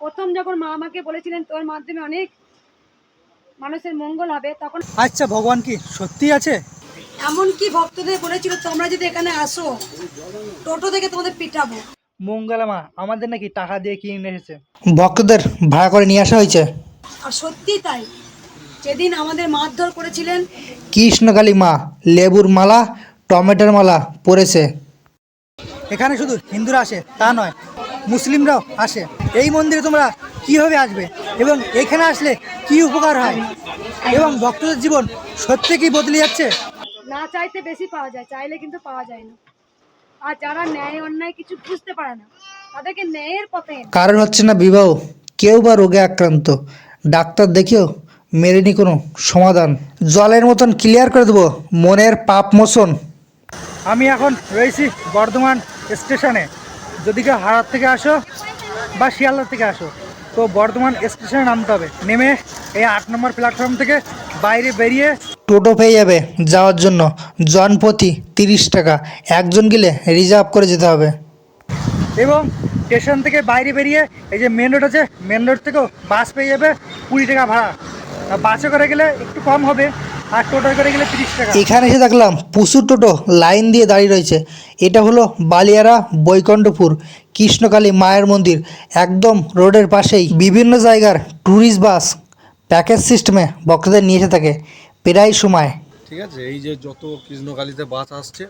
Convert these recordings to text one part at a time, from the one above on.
প্রথম যখন মা আমাকে বলেছিলেন তোর মাধ্যমে অনেক মানুষের মঙ্গল হবে তখন আচ্ছা ভগবান কি সত্যি আছে? এমনকি ভক্তদের বলেছিল তোমরা যদি এখানে আসো টোটো থেকে তোমাদের পিটাবো। মঙ্গলা মা আমাদের নাকি টাকা দিয়ে কিনে এসেছে। ভক্তদের ভাড়া করে নিয়ে আসা হয়েছে? আর সত্যি তাই। যেদিন আমাদের মারধর করেছিলেন কৃষ্ণকালী মা লেবুর মালা টমেটোর মালা পরেছে। এখানে শুধু হিন্দুরা আসে তা নয়। মুসলিমরাও আসে। এই মন্দিরে তোমরা কীভাবে আসবে এবং এখানে আসলে কি উপকার হয়? এবং ভক্তদের জীবন সত্যি কি বদলে যাচ্ছে? না চাইতে বেশি পাওয়া যায় চাইলে কিন্তু পাওয়া যায় না। আর যারা ন্যায় অন্যায় কিছু বুঝতে পারে না তাদেরকে ন্যায়ের পথে কারণ হচ্ছে না বিবাহ কেউ বা রোগে আক্রান্ত। ডাক্তার দেখেও মেরেনি কোনো সমাধান। জলের মতন ক্লিয়ার করে দেবো মনের পাপ মোচন। আমি এখন রয়েছি বর্ধমান স্টেশনে। যদি কেউ হারার থেকে আসো বা শিয়ালদার থেকে আসো তো বর্ধমান স্টেশনে নামতে হবে। নেমে এই আট নম্বর প্ল্যাটফর্ম থেকে বাইরে বেরিয়ে টোটো পেয়ে যাবে যাওয়ার জন্য। জনপ্রতি তিরিশ টাকা। একজন গেলে রিজার্ভ করে যেতে হবে। এবং স্টেশন থেকে বাইরে বেরিয়ে এই যে মেন রোড আছে মেন রোড থেকেও বাস পেয়ে যাবে কুড়ি টাকা ভাড়া। বাসে করে গেলে একটু কম হবে। আর টোটো করে গেলে তিরিশ টাকা। এখানে এসে দেখলাম প্রচুর টোটো লাইন দিয়ে দাঁড়িয়ে রয়েছে। এটা হলো বালিয়ারা বৈকণ্ঠপুর কৃষ্ণকালী মায়ের মন্দির। একদম রোডের পাশেই বিভিন্ন জায়গার ট্যুরিস্ট বাস প্যাকেজ সিস্টেমে ভক্তদের নিয়ে এসে থাকে প্রায় সময়। ঠিক আছে এই যে যত কৃষ্ণকালীতে বাস আসছে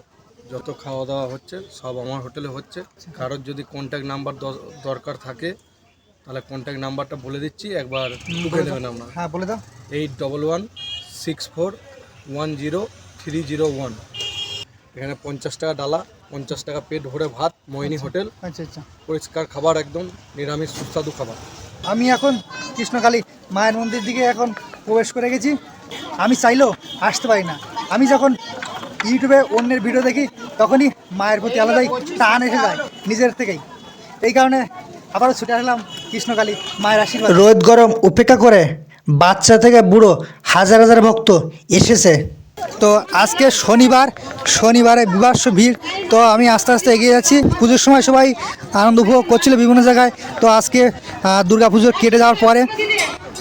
যত খাওয়া দাওয়া হচ্ছে সব আমার হোটেলে হচ্ছে। কারোর যদি কন্ট্যাক্ট নাম্বার দরকার থাকে তাহলে কন্ট্যাক্ট নাম্বারটা বলে দিচ্ছি একবার লিখে দেবেন আপনার। হ্যাঁ বলে দাও। Eight double one six four one zero three zero one এখানে পঞ্চাশ টাকা ডালা পঞ্চাশ টাকা পেট ভরে ভাত ময়নি হোটেল। আচ্ছা আচ্ছা। পরিষ্কার খাবার একদম নিরামিষ সুস্বাদু খাবার। আমি এখন কৃষ্ণকালী মায়ের মন্দির দিকে এখন প্রবেশ করে গেছি। আমি চাইলেও আসতে পারি না। আমি যখন ইউটিউবে অন্যের ভিডিও দেখি তখনই মায়ের প্রতি আলাদাই টান এসে যায় নিজের থেকেই। এই কারণে আবারও ছুটে আসলাম কৃষ্ণকালী মায়ের আশীর্বাদ। রোদ গরম উপেক্ষা করে বাচ্চা থেকে বুড়ো হাজার হাজার ভক্ত এসেছে। তো আজকে শনিবার, শনিবারে বিবাস ভিড়। তো আমি আস্তে আস্তে এগিয়ে যাচ্ছি। পুজোর সময় সবাই আনন্দ উপভোগ করছিল বিভিন্ন জায়গায়। তো আজকে দুর্গা পুজো কেটে যাওয়ার পরে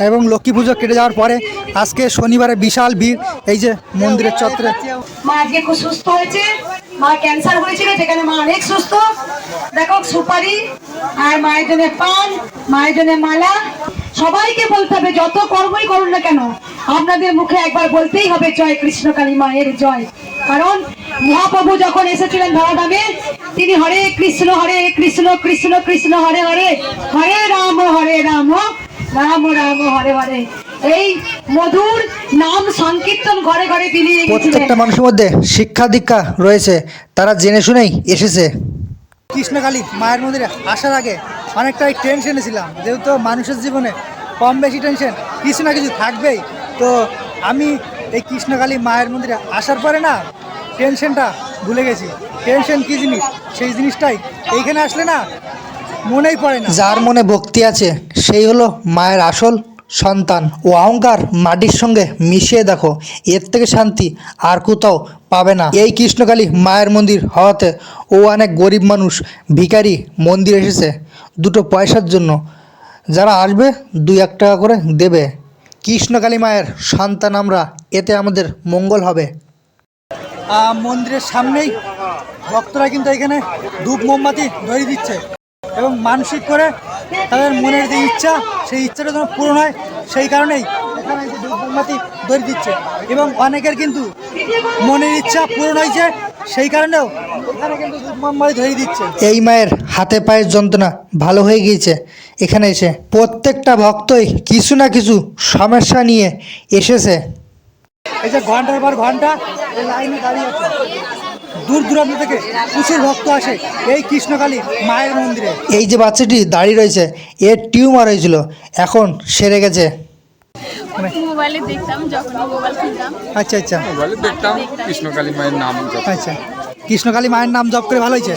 এবং লক্ষ্মী পুজো কেটে যাওয়ার পরে আজকে শনিবারে বিশাল ভিড়। এই যে মন্দিরের চত্বরে। মা আজকে খুব সুস্থ হয়েছে। মা ক্যান্সার হয়েছিল, যেখানে মা অনেক সুস্থ। দেখো সুপারি, আর মায়ের জন্য পান, মায়ের জন্য মালা। সবাইকে বলতে হবে যত কর্মই করুন না কেন আপনাদের মুখে একবার বলতেই হবে জয় কৃষ্ণ কালী মায়ের জয়। কারণ মহাপ্রভু যখন এসেছিলেন ধরাধামে তিনি হরে কৃষ্ণ হরে কৃষ্ণ কৃষ্ণ কৃষ্ণ হরে হরে হরে রাম হরে রাম রাম রাম হরে হরে। এই মধুর নাম সংকীর্তন ঘরে ঘরে তিনি প্রত্যেকটা মানুষের মধ্যে শিক্ষা দীক্ষা রয়েছে তারা জেনে শুনেই এসেছে। কৃষ্ণকালী মায়ের মন্দিরে আসার আগে অনেকটাই টেনশনে ছিলাম। যেহেতু মানুষের জীবনে কম বেশি টেনশন কিছু না কিছু থাকবেই। তো আমি এই কৃষ্ণকালী মায়ের মন্দিরে আসার পরে না টেনশনটা ভুলে গেছি। টেনশন কী জিনিস? সেই জিনিসটাই। এইখানে আসলে না, মনেই পড়ে না। যার মনে ভক্তি আছে, সেই হলো মায়ের আসল সন্তান। ও অহংকার মাটির সঙ্গে মিশিয়ে দেখো, এর থেকে শান্তি আর কোথাও পাবে না। এই কৃষ্ণকালী মায়ের মন্দির হওয়াতে ও অনেক গরিব মানুষ, ভিখারি মন্দির এসেছে। দুটো পয়সার জন্য। যারা আসবে, দুই এক টাকা করে দেবে। কৃষ্ণকালী মায়ের সন্তান আমরা, এতে আমাদের মঙ্গল হবে। মন্দিরের সামনেই ভক্তরা কিন্তু এখানে ধূপ মোমবাতি ধরিয়ে দিচ্ছে এবং মানসিক করে তাদের মনের যে ইচ্ছা, সেই ইচ্ছাটা যেন পূরণ হয়, সেই কারণেই এখানে ধূপ মোমবাতি ধরিয়ে দিচ্ছে। এবং অনেকের কিন্তু মনের ইচ্ছা পূরণ হয়েছে সেই কারণেও এখানে কিন্তু ধূপ মোমবাতি ধরিয়ে দিচ্ছে। এই মায়ের হাতে পায়ের যন্ত্রণা ভালো হয়ে গিয়েছে। এখানে এসে প্রত্যেকটা ভক্তই কিছু না কিছু সমস্যা নিয়ে এসেছে। এই যে ঘণ্টার পর ঘণ্টা এই লাইনে দাঁড়িয়ে আছে। দূর দূরান্ত থেকে প্রচুর ভক্ত আসে এই কৃষ্ণকালী মায়ের মন্দিরে। এই যে বাচ্চাটি দাঁড়িয়ে রয়েছে এর টিউমার হয়েছিল এখন সেরে গেছে। মোবাইলে দেখতাম যখন মোবাইল কিনতাম আচ্ছা আচ্ছা। মোবাইলে দেখতাম কৃষ্ণকালী মায়ের নাম জপ আচ্ছা। কৃষ্ণকালী মায়ের নাম জপ করে ভালো হয়েছে?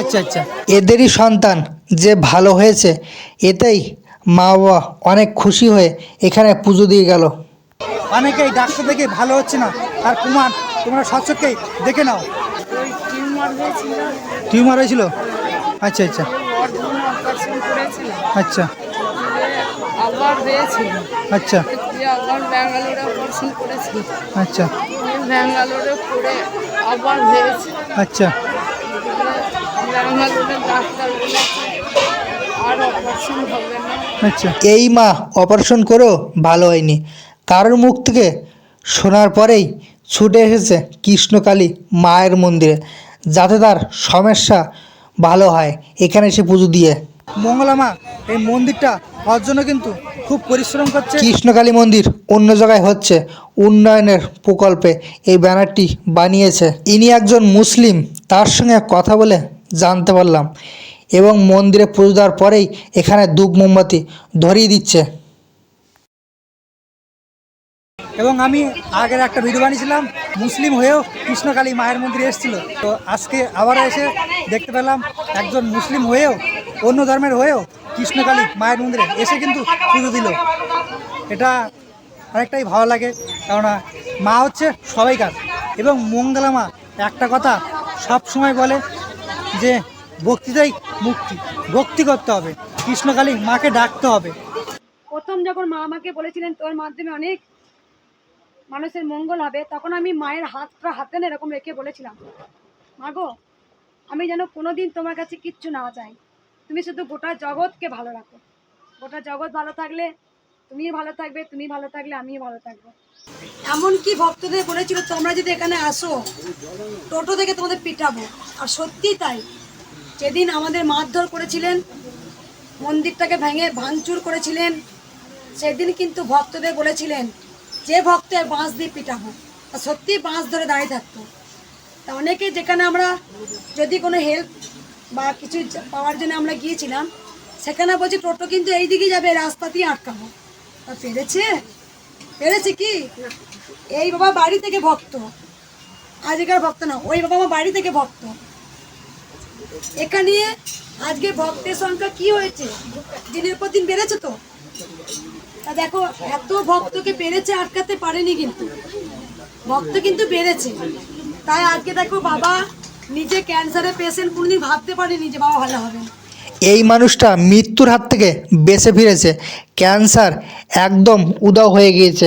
আচ্ছা আচ্ছা। এদেরই সন্তান যে ভালো হয়েছে এতেই মা বাবা অনেক খুশি হয়ে এখানে পুজো দিয়ে গেল। অনেকেই ডাক্তার দেখে ভালো হচ্ছে না। আর কুমার তোমরা সচক্ষেই দেখে নাও। টিউমার হয়েছিল? আচ্ছা আচ্ছা। আচ্ছা। আবার হয়েছিল আচ্ছা। আবার ব্যাঙ্গালোরে অপারেশন করেছি আচ্ছা। ব্যাঙ্গালোরে করে আবার আচ্ছা। ব্যাঙ্গালোরে ডাক্তার আর অপারেশন হবে না। আচ্ছা। এই মা অপারেশন করেও ভালো হয়নি। কারোর মুখ থেকে শোনার পরেই ছুটে এসেছে কৃষ্ণকালী মায়ের মন্দিরে যাতে তার সমস্যা ভালো হয়। এখানে এসে পুজো দিয়ে। মঙ্গলা মা এই মন্দিরটা হওয়ার জন্য কিন্তু খুব পরিশ্রম করছে। কৃষ্ণকালী মন্দির অন্য জায়গায় হচ্ছে উন্নয়নের প্রকল্পে এই ব্যানারটি বানিয়েছে। ইনি একজন মুসলিম তার সঙ্গে কথা বলে জানতে পারলাম এবং মন্দিরে পুজো দেওয়ার পরেই এখানে ধূপ মোমবাতি ধরিয়ে দিচ্ছে। এবং আমি আগের একটা ভিডিও বানিয়েছিলাম মুসলিম হয়েও কৃষ্ণকালী মায়ের মন্দিরে এসেছিল। তো আজকে আবার এসে দেখতে পেলাম একজন মুসলিম হয়েও অন্য ধর্মের হয়েও কৃষ্ণকালী মায়ের মন্দিরে এসে কিন্তু পুজো দিল। এটা অনেকটাই ভালো লাগে, কেননা মা হচ্ছে সবাইকার এবং মঙ্গলা মা। একটা কথা সব সময় বলে যে, ভক্তিতেই মুক্তি, ভক্তি করতে হবে, কৃষ্ণকালী মাকে ডাকতে হবে। প্রথম যখন মা আমাকে বলেছিলেন, তোর মাধ্যমে অনেক মানুষের মঙ্গল হবে, তখন আমি মায়ের হাতটা হাতে না এরকম রেখে বলেছিলাম, মা গো, আমি যেন কোনোদিন তোমার কাছে কিচ্ছু না চাই। তুমি শুধু গোটা জগৎকে ভালো রাখো। গোটা জগৎ ভালো থাকলে তুমি ভালো থাকবে, তুমি ভালো থাকলে আমিও ভালো থাকব। এমনকি ভক্তদের বলেছিল, তোমরা যদি এখানে আসো, টোটো থেকে তোমাদের পিটাবো। আর সত্যি তাই। যেদিন আমাদের মারধর করেছিলেন, মন্দিরটাকে ভেঙে ভাঙচুর করেছিলেন, সেদিন কিন্তু ভক্তদের বলেছিলেন, যে ভক্তের বাঁশ দিয়ে পিটাবো আর সত্যি বাঁশ ধরে দাঁড়িয়ে থাকতো। তা অনেকে যেখানে আমরা যদি কোনো হেল্প বা কিছু পাওয়ার জন্য আমরা গিয়েছিলাম সেখানে বলছি টোটো কিন্তু এই দিকে যাবে রাস্তাতেই আটকাবো। তা পেরেছে? পেরেছে কি? এই বাবা বাড়ি থেকে ভক্ত। আজকের ভক্ত না ওই বাবা আমার বাড়ি থেকে ভক্ত। এখানে আজকে ভক্তের সংখ্যা কি হয়েছে? দিনের পর দিন বেড়েছে তো? তা দেখো এত ভক্তকে পেরেছে আটকাতে পারেনি কিন্তু। ভক্ত কিন্তু বেড়েছে তাই আজকে দেখো বাবা নিজে ক্যান্সারের পেশেন্ট কোনোদিন ভাবতে পারেনি যে বাবা ভালো হবে। এই মানুষটা মৃত্যুর হাত থেকে বেঁচে ফিরেছে। ক্যান্সার একদম উদাও হয়ে গিয়েছে।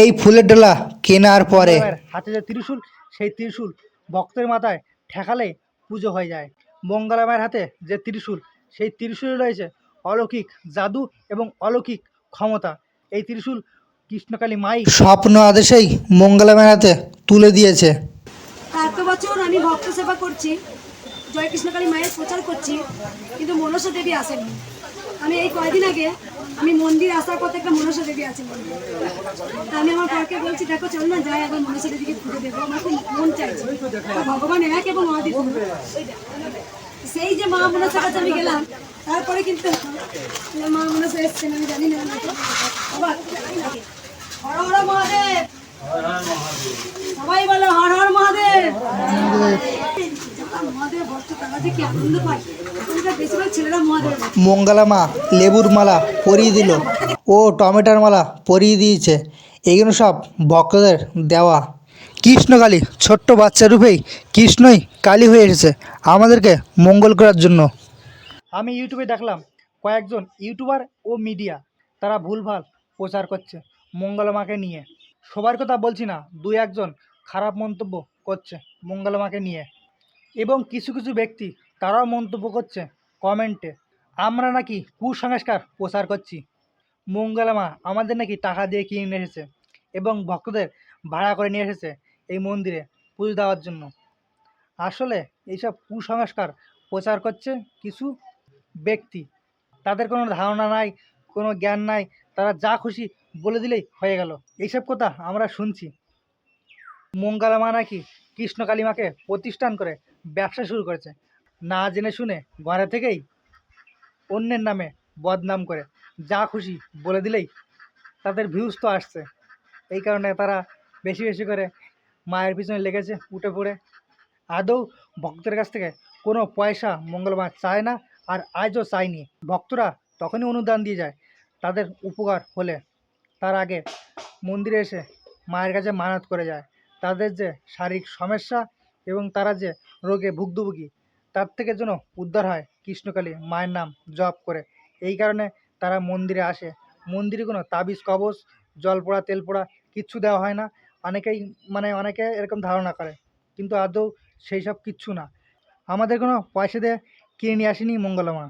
এই ফুলের ডোলা কেনার পরে। হাতে যে ত্রিশূল সেই ত্রিশূল ভক্তের মাথায় ঠেকালে পুজো হয়ে যায়। মঙ্গলা মায়ের হাতে যে ত্রিশূল সেই ত্রিশূলে রয়েছে অলৌকিক জাদু এবং অলৌকিক ক্ষমতা। এই ত্রিশূল কৃষ্ণকালী মাই স্বপ্ন আদেশেই মঙ্গলা মায়ের হাতে তুলে দিয়েছে। এত বছর আমি ভক্ত সেবা করছি জয় কৃষ্ণকালী মায়ের প্রচার করছি, কিন্তু মনসা দেবী আসেনি আমি এই কয়দিন আগে আমি মন্দির আসার পথে একটা মনসা দেবী আছে। তা আমি আমার বরকে বলছি, দেখো, চল না, যাই, একবার মনসা দেবীকে পুজো দেবো আমার খুব মন চাইছে। ভগবান এক এবং অদিত সেই যে মা মনসার কাছে আমি গেলাম, তারপরে কিন্তু মা মনসা এসছেন, আমি জানি না। হর হর মহাদেব! সবাই বলো হর হর মহাদেব। মঙ্গলা মা লেবুর মালা পরিয়ে দিল ও টমেটোর মালা পরিয়ে দিয়েছে। এগুলো সব ভক্তদের দেওয়া। কৃষ্ণকালী ছোট্ট বাচ্চা রূপেই কৃষ্ণই কালী হয়ে এসেছে আমাদেরকে মঙ্গল করার জন্য। আমি ইউটিউবে দেখলাম কয়েকজন ইউটিউবার ও মিডিয়া তারা ভুলভাল প্রচার করছে মঙ্গলা মাকে নিয়ে। সবার কথা বলছি না দু একজন খারাপ মন্তব্য করছে মঙ্গলা মাকে নিয়ে। এবং কিছু কিছু ব্যক্তি তারাও মন্তব্য করছে কমেন্টে, আমরা নাকি কুসংস্কার প্রচার করছি। মঙ্গলামা আমাদের নাকি টাকা দিয়ে কিনে নিয়ে এসেছে এবং ভক্তদের ভাড়া করে নিয়ে এসেছে এই মন্দিরে পুজো দেওয়ার জন্য। আসলে এইসব কুসংস্কার প্রচার করছে কিছু ব্যক্তি। তাদের কোনো ধারণা নাই, কোনো জ্ঞান নাই, তারা যা খুশি বলে দিলেই হয়ে গেল। এইসব কথা আমরা শুনছি। মঙ্গলা মা নাকি কৃষ্ণ কালিমাকে প্রতিষ্ঠান করে ব্যবসা শুরু করেছে। না জেনে শুনে ঘরে থেকেই অন্যের নামে বদনাম করে। যা খুশি বলে দিলেই তাদের ভিউজ তো আসছে। এই কারণে তারা বেশি বেশি করে মায়ের পিছনে লেগেছে, উঠে পড়ে। আদৌ ভক্তের কাছ থেকে কোনো পয়সা মঙ্গলবার চায় না, আর আজও চায়নি। ভক্তরা তখনই অনুদান দিয়ে যায়, তাদের উপকার হলে। তার আগে মন্দিরে এসে মায়ের কাছে মানত করে যায়। তাদের যে শারীরিক সমস্যা এবং তারা যে রোগে ভুগদুভুগি তার থেকে যেন উদ্ধার হয় কৃষ্ণকালী মায়ের নাম জপ করে। এই কারণে তারা মন্দিরে আসে। মন্দিরে কোনো তাবিজ কবজ জল পোড়া তেল পোড়া কিচ্ছু দেওয়া হয় না। অনেকেই মানে অনেকে এরকম ধারণা করে, কিন্তু আদৌ সেই সব কিচ্ছু না। আমাদের কোনো পয়সা দিয়ে কিনে নিয়ে আসেনি মঙ্গলমা।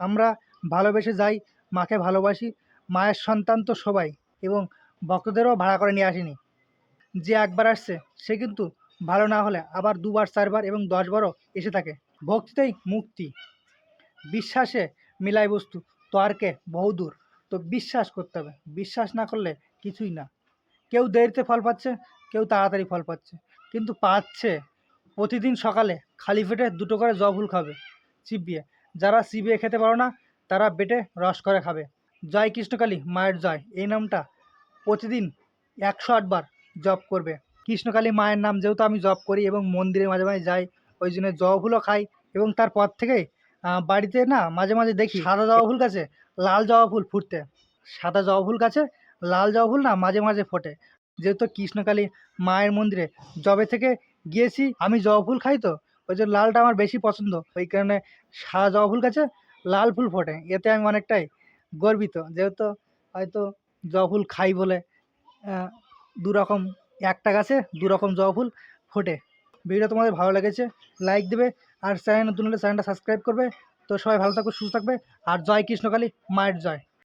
আমরা ভালোবেসে যাই, মাকে ভালোবাসি। মায়ের সন্তান তো সবাই। এবং ভক্তদেরও ভাড়া করে নিয়ে আসেনি। যে একবার আসছে, সে কিন্তু ভালো না হলে আবার দুবার, চারবার এবং দশবারও এসে থাকে। ভক্তিতেই মুক্তি। বিশ্বাসে মিলাই বস্তু, তর্কে বহুদূর তো বিশ্বাস করতে হবে। বিশ্বাস না করলে কিছুই না। কেউ দেরিতে ফল পাচ্ছে, কেউ তাড়াতাড়ি ফল পাচ্ছে। কিন্তু পাচ্ছে। প্রতিদিন সকালে খালি পেটে দুটো করে জবুল খাবে, চিবিয়ে। যারা চিবিয়ে খেতে পারো না, তারা বেটে রস করে খাবে। জয় কৃষ্ণকালী, মায়ের জয়। এই নামটা প্রতিদিন একশো আটবার জপ করবে। কৃষ্ণকালী মায়ের নাম যেহেতু আমি জপ করি এবং মন্দিরে মাঝে মাঝে যাই ওই জন্য জবা ফুলও খাই এবং তারপর আহ, বাড়িতে না মাঝে মাঝে দেখি সাদা জবা ফুল গাছে লাল জবা ফুল ফুটতে। সাদা জবা ফুল গাছে লাল জবা ফুল না মাঝে মাঝে ফোটে। যেহেতু কৃষ্ণকালী মায়ের মন্দিরে জবে থেকে গিয়েছি আমি জবা ফুল খাই তো ওই জন্য লালটা আমার বেশি পছন্দ। ওই কারণে সাদা জবা ফুল গাছে লাল ফুল ফোটে এতে আমি অনেকটাই গর্বিত। যেহেতু হয়তো জবা ফুল খাই বলে দুরকম একটা গাছে দু রকম জবা ফুল ফোটে। ভিডিও তোমাদের ভালো লেগেছে লাইক দেবে আর চ্যানেল নতুন হলে চ্যানেলটা সাবস্ক্রাইব করবে। তো সবাই ভালো থাকবে, সুস্থ থাকবে। আর জয় কৃষ্ণকালী, মায়ের জয়।